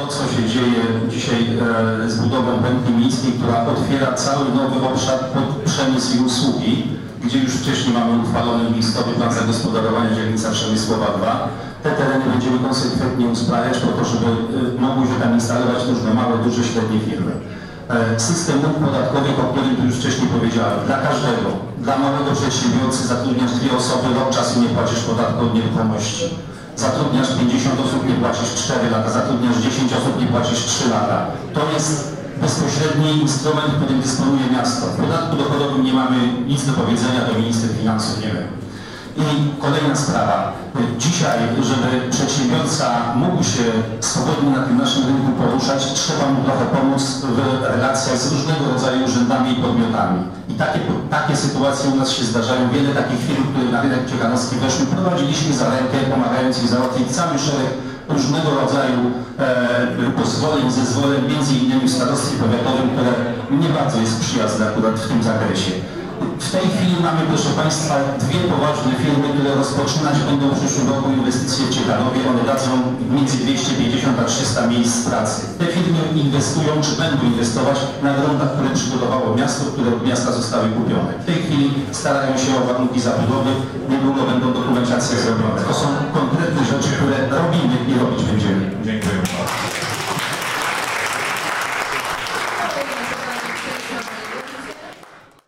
to, co się dzieje dzisiaj e, z budową pętli miejskiej, która otwiera cały nowy obszar pod przemysł i usługi, gdzie już wcześniej mamy uchwalony listowy plan zagospodarowania dzielnica Przemysłowa 2. Te tereny będziemy konsekwentnie usprawniać po to, żeby e, mogły się tam instalować różne małe, duże, średnie firmy. E, System podatkowych, o którym tu już wcześniej powiedziałem, dla każdego, dla małego przedsiębiorcy zatrudniasz dwie osoby, rok czasu nie płacisz podatku od nieruchomości. Zatrudniasz 50 osób, nie płacisz 4 lata, zatrudniasz 10 osób, nie płacisz 3 lata. To jest bezpośredni instrument, którym dysponuje miasto. W podatku dochodowym nie mamy nic do powiedzenia, to minister finansów nie wiem. I kolejna sprawa. Dzisiaj, żeby przedsiębiorca mógł się swobodnie na tym naszym rynku poruszać, trzeba mu trochę pomóc w relacjach z różnego rodzaju urzędami i podmiotami. I takie, takie sytuacje u nas się zdarzają. Wiele takich firm, które na rynek ciekanowski weszły, prowadziliśmy za rękę, pomagając im załatwić cały szereg różnego rodzaju e, pozwoleń, zezwoleń, między innymi w starostwie powiatowym, które nie bardzo jest przyjazne akurat w tym zakresie. W tej chwili mamy, proszę Państwa, dwie poważne firmy, które rozpoczynać będą w przyszłym roku inwestycje w Ciechanowie. One dadzą między 250 a 300 miejsc pracy. Te firmy inwestują, czy będą inwestować na gruntach, które przygotowało miasto, które od miasta zostały kupione. W tej chwili starają się o warunki zabudowy, niedługo będą dokumentacje zrobione. To są robić będziemy. Dziękuję bardzo.